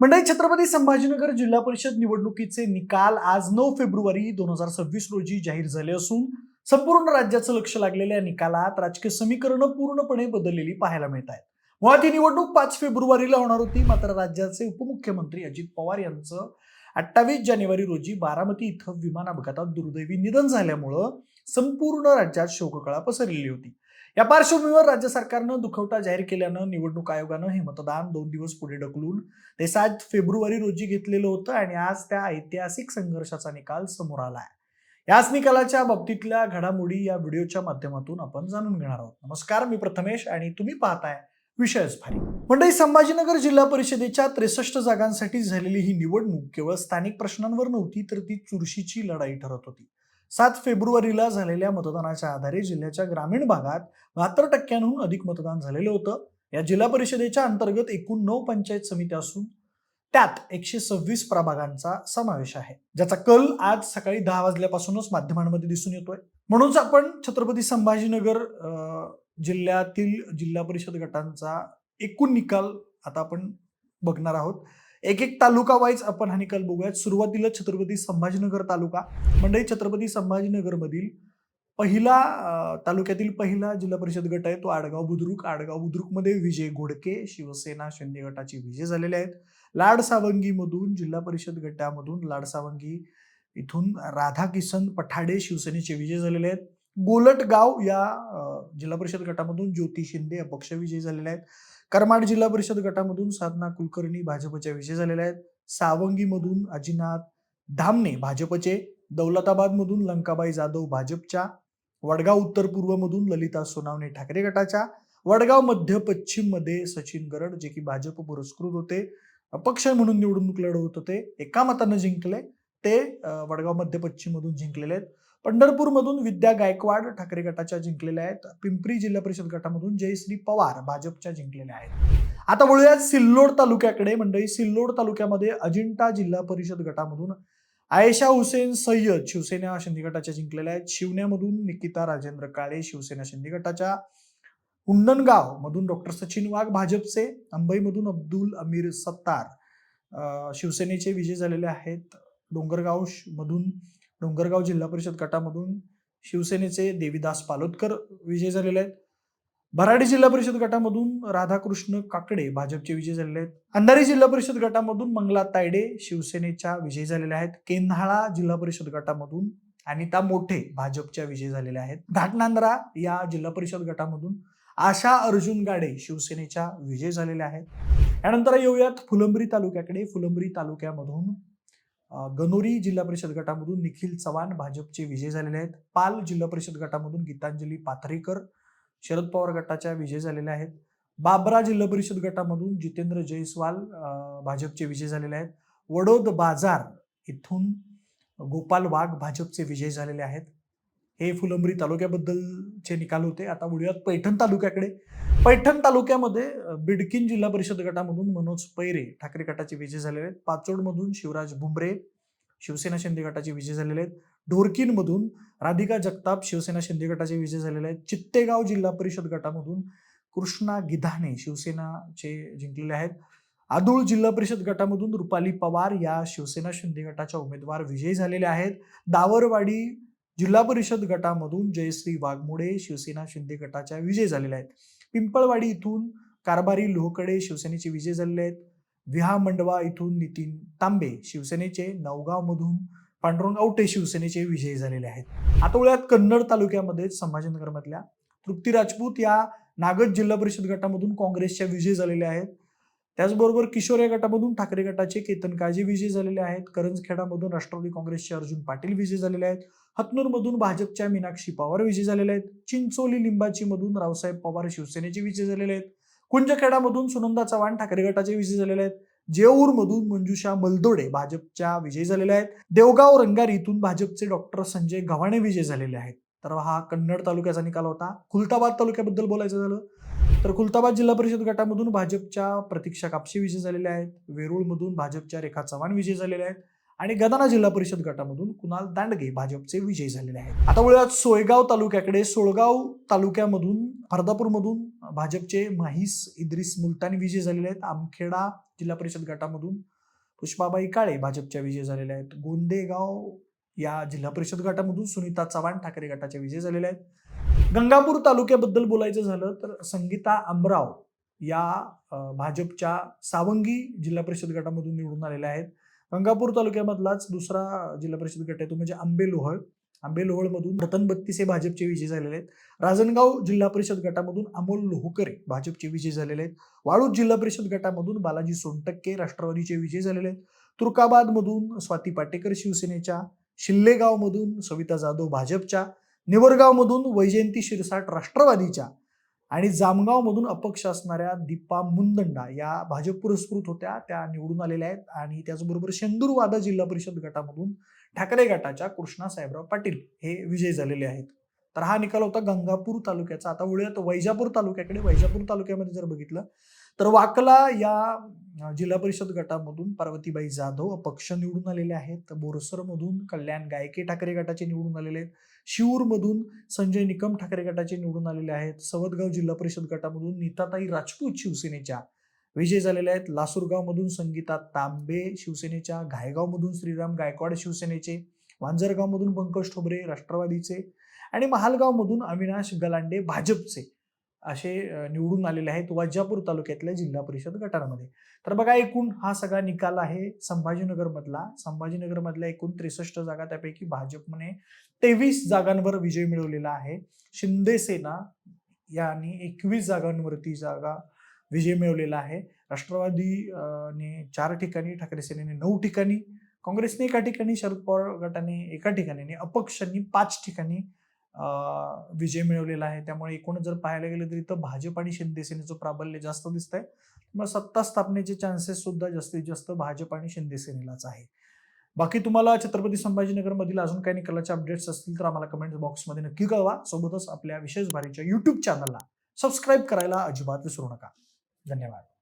मंडळी छत्रपती संभाजीनगर जिल्हा परिषद निवडणुकीचे निकाल आज नऊ फेब्रुवारी दोन हजार सव्वीस रोजी जाहीर झाले असून संपूर्ण राज्याचं लक्ष लागलेल्या निकालात राजकीय समीकरणं पूर्णपणे बदललेली पाहायला मिळत आहेत. मुळात ही निवडणूक पाच फेब्रुवारीला होणार होती मात्र राज्याचे उपमुख्यमंत्री अजित पवार यांचं अठ्ठावीस जानेवारी रोजी बारामती इथं विमान अपघातात दुर्दैवी निधन झाल्यामुळं संपूर्ण राज्यात शोककळा पसरलेली होती. या पार्श्वभूमीवर राज्य सरकारनं दुखवटा जाहीर केल्यानं निवडणूक आयोगानं हे मतदान दोन दिवस पुढे ढकलून ते सात फेब्रुवारी रोजी घेतलेलं होतं आणि आज त्या ऐतिहासिक संघर्षाचा निकाल समोर आला आहे याच निकालाच्या बाबतीतल्या घडामोडी या व्हिडिओच्या माध्यमातून आपण जाणून घेणार आहोत. नमस्कार मी प्रथमेश आणि तुम्ही पाहताय विषयच भारी. मंडळी संभाजीनगर जिल्हा परिषदेच्या त्रेसष्ट जागांसाठी झालेली ही निवडणूक केवळ स्थानिक प्रश्नांवर नव्हती तर ती चुरशीची लढाई ठरत होती. सात फेब्रुवारीला झालेल्या मतदानाच्या आधारे जिल्ह्याच्या ग्रामीण भागात बहात्तर टक्क्यांहून अधिक मतदान झालेलं होतं. या जिल्हा परिषदेच्या अंतर्गत एकूण नऊ पंचायत समिती असून त्यात एकशे सव्वीस प्रभागांचा समावेश आहे. ज्याचा कल आज सकाळी दहा वाजल्यापासूनच माध्यमांमध्ये दिसून येतोय. म्हणूनच आपण छत्रपती संभाजीनगर अं, जिल्ह्यातील जिल्हा परिषद गटांचा एकूण निकाल आता आपण बघणार आहोत. एक एक तालुका वाईज आपण हा निकाल बघूयात. सुरुवातीला छत्रपती संभाजीनगर तालुका. मंडळी छत्रपती संभाजीनगर मधील पहिला तालुक्यातील पहिला जिल्हा परिषद गट आहे तो आडगाव बुद्रुक. आडगाव बुद्रुकमध्ये विजय घोडके शिवसेना शिंदे गटाचे विजय झालेले आहेत. लाड सावंगी मधून जिल्हा परिषद गटामधून लाड सावंगी इथून राधा किसन पठाडे शिवसेनेचे विजय झालेले आहेत. गोलटगाव या जिल्हा परिषद गटामधून ज्योती शिंदे अपक्ष विजय झालेले आहेत. करमाड जिल्हा परिषद गटामधून साधना कुलकर्णी भाजपच्या विजय झालेल्या आहेत. सावंगीमधून अजिनाथ धामणे भाजपचे दौलताबादमधून लंकाबाई जाधव भाजपच्या वडगाव उत्तर पूर्वमधून ललिता सोनावणे ठाकरे गटाच्या वडगाव मध्य पश्चिममध्ये सचिन गरड जे की भाजप पुरस्कृत होते. अपक्ष म्हणून निवडणूक लढवत होते. एका मतानं जिंकले ते वडगाव मध्य पश्चिम मधून जिंकलेले आहेत. पंढरपूरमधून विद्या गायकवाड ठाकरे गटाच्या जिंकलेल्या आहेत. पिंपरी जिल्हा परिषद गटामधून जयश्री पवार भाजपच्या जिंकलेल्या आहेत. आता वळूयात सिल्लोड तालुक्याकडे. मंडळी सिल्लोड तालुक्यामध्ये अजिंठा जिल्हा परिषद गटामधून आयशा हुसेन सय्यद शिवसेना शिंदे गटाच्या जिंकलेल्या आहेत. शिवण्यामधून निकिता राजेंद्र काळे शिवसेना शिंदे गटाच्या. हुंडणगाव मधून डॉक्टर सचिन वाघ भाजपचे. अंबईमधून अब्दुल अमीर सत्तार शिवसेनेचे विजय झालेले आहेत. डोंगरगाव मधून डोंगरगाव जिल्हा परिषद गटामधून शिवसेनेचे देवीदास पालोदकर विजय झालेले आहेत. भराडी जिल्हा परिषद गटामधून राधाकृष्ण काकडे भाजपचे विजय झालेले आहेत. अंधारी जिल्हा परिषद गटामधून मंगला तायडे शिवसेनेच्या विजयी झालेल्या आहेत. केंधाळा जिल्हा परिषद गटामधून अनिता मोठे भाजपच्या विजयी झालेल्या आहेत. घाटनांद्रा या जिल्हा परिषद गटामधून आशा अर्जुन गाडे शिवसेनेच्या विजय झालेल्या आहेत. यानंतर येऊयात फुलंब्री तालुक्याकडे. फुलंब्री तालुक्यामधून गणोरी जिल्हा परिषद गटामधून निखिल चव्हाण भाजपचे विजय झालेले आहेत. पाल जिल्हा परिषद गटामधून गीतांजली पाथरीकर शरद पवार गटाच्या विजय झालेल्या आहेत. बाबरा जिल्हा परिषद गटामधून जितेंद्र जयस्वाल भाजपचे विजय झालेले आहेत. वडोद बाजार इथून गोपाल वाघ भाजपचे विजय झालेले आहेत. हे फुलंब्री तालुक्याबद्दलचे निकाल होते. आता वळूयात पैठण तालुक्याकडे. पैठण तालुक्यामध्ये बिडकिन बिडकीन जिल्हा परिषद गटामधून मनोज पैरे ठाकरे गटाचे विजय झालेले आहेत. पाचोडमधून शिवराज भुमरे शिवसेना शिंदे गटाचे विजय झालेले आहेत. ढोरकीनमधून राधिका जगताप शिवसेना शिंदे गटाचे विजय झालेले आहेत. चित्तेगाव जिल्हा परिषद गटामधून कृष्णा गिधाने शिवसेनाचे जिंकलेले आहेत. आदूळ जिल्हा परिषद गटामधून रुपाली पवार या शिवसेना शिंदे गटाच्या उमेदवार विजयी झालेल्या आहेत. दावरवाडी जिल्हा परिषद गटामधून जयश्री वाघमोडे शिवसेना शिंदे गटाच्या विजय झालेल्या आहेत. पिंपळवाडी इथून कारभारी लोहकडे शिवसेनेचे विजय झालेले आहेत. विहा मंडवा इथून नितीन तांबे शिवसेनेचे नवगावमधून पांडुरंग आवटे शिवसेनेचे विजयी झालेले आहेत. आता कन्नड तालुक्यामध्ये संभाजीनगरमधल्या तृप्ती राजपूत या नागद जिल्हा परिषद गटामधून काँग्रेसच्या विजय झालेल्या आहेत. त्याचबरोबर किशोर या गटामधून ठाकरे गटाचे केतन काजे विजय झालेले आहेत. करंजखेडामधून राष्ट्रवादी काँग्रेसचे अर्जुन पाटील विजयी झालेले आहेत. हतनूरमधून भाजपच्या मीनाक्षी पवार विजय झालेले आहेत. चिंचोली लिंबाची मधून रावसाहेब पवार शिवसेनेचे विजय झालेले आहेत. कुंजखेडामधून सुनंदा चव्हाण ठाकरे गटाचे विजय झालेले आहेत. जेऊरमधून मंजुषा मलदोडे भाजपच्या विजयी झालेल्या आहेत. देवगाव रंगारीतून भाजपचे डॉक्टर संजय गव्हाणे विजय झालेले आहेत. तर हा कन्नड तालुक्याचा निकाल होता. खुलताबाद तालुक्याबद्दल बोलायचं झालं तर खुलताबाद जिल्हा परिषद गटामधून भाजपच्या प्रतीक्षा कापशी विजय झालेल्या आहेत. वेरूळमधून भाजपच्या रेखा चव्हाण विजय झालेल्या आहेत. आणि गदाना जिल्हा परिषद गटामधून कुणाल दांडगे भाजपचे विजयी झालेले आहेत. आता वळूयात सोयगाव तालुक्याकडे. सोळगाव तालुक्यामधून फरदापूरमधून भाजपचे माहीस इद्रिस मुलतानी विजय झालेले आहेत. आमखेडा जिल्हा परिषद गटामधून पुष्पाबाई काळे भाजपच्या विजय झालेल्या आहेत. गोंदेगाव या जिल्हा परिषद गटामधून सुनीता चव्हाण ठाकरे गटाच्या विजय झालेल्या आहेत. गंगापूर तालुक्याबद्दल बोलायचं झालं तर संगीता अमराव या भाजपच्या सावंगी जिल्हा परिषद गटामधून निवडून आलेल्या आहेत. गंगापूर तालुक्यामधलाच दुसरा जिल्हा परिषद गट आहे तो म्हणजे आंबेलोहळ आंबेलोहळमधून रतन बत्तीस हे भाजपचे विजय झालेले आहेत. राजनगाव जिल्हा परिषद गटामधून अमोल लोहकरे भाजपचे विजय झालेले आहेत. वाळूज जिल्हा परिषद गटामधून बालाजी सोनटक्के राष्ट्रवादीचे विजय झालेले आहेत. तुर्काबादमधून स्वाती पाटेकर शिवसेनेच्या. शिल्लेगावमधून सविता जाधव भाजपच्या. निवरगावमधून वैजयंती शिरसाट राष्ट्रवादीच्या आणि जामगावमधून अपक्ष असणाऱ्या दीपा मुंदंडा या भाजप पुरस्कृत होत्या. त्या निवडून आलेल्या आहेत. आणि त्याचबरोबर शेंदूरवादा जिल्हा परिषद गटामधून ठाकरे गटाच्या कृष्णा साहेबराव पाटील हे विजयी झालेले आहेत. तर हा निकाल होता गंगापूर तालुक्याचा. आता वळूयात वैजापूर तालुक्याकडे वैजापूर तालुक्यामध्ये जर बघितलं तर वाकला या जिल्हा परिषद गटामधून पार्वतीबाई जाधव अपक्ष निवडून आलेले आहेत. बोरसरमधून कल्याण गायके ठाकरे गटाचे निवडून आलेले आहेत. शिवूरमधून संजय निकम ठाकरे गटाचे निवडून आलेले आहेत. सवदगाव जिल्हा परिषद गटामधून नीताताई राजपूत शिवसेनेच्या विजय झालेले आहेत. लासूरगावमधून संगीता तांबे शिवसेनेच्या घायगावमधून श्रीराम गायकवाड शिवसेनेचे वांजरगावमधून पंकज ठोबरे राष्ट्रवादीचे आणि महालगावमधून अविनाश गलांडे भाजपचे. असे निवडून आलेले आहेत वाजापूर तालुक्यातल्या जिल्हा परिषद गटांमध्ये तर बघा एकूण हा सगळा निकाल आहे संभाजीनगरमधला. संभाजीनगरमधल्या एकूण त्रेसष्ट जागा त्यापैकी भाजपने तेवीस जागांवर विजय मिळवलेला आहे. शिंदे सेना यांनी एकवीस जागांवरती जागा विजय मिळवलेला आहे. राष्ट्रवादी ने चार ठिकाणी ठाकरे सेनेने नऊ ठिकाणी काँग्रेसने एका ठिकाणी शरद पवार गटाने एका ठिकाणी आणि अपक्षांनी पाच ठिकाणी विजय मिळवलेला आहे. त्यामुळे एकूण जर पाहायला गेलं तरी तर भाजप आणि शिंदेसेनेचं प्राबल्य जास्त दिसत आहे मग सत्ता स्थापनेचे चान्सेस सुद्धा जास्तीत जास्त भाजप आणि शिंदेसेनेलाच आहे. बाकी तुम्हाला छत्रपती संभाजीनगर मधील अजून काही निकालाचे अपडेट्स असतील तर आम्हाला कमेंट बॉक्समध्ये नक्की कळवा. सोबतच आपल्या विशेष भारीच्या युट्यूब चॅनलला सबस्क्राईब करायला अजिबात विसरू नका. धन्यवाद.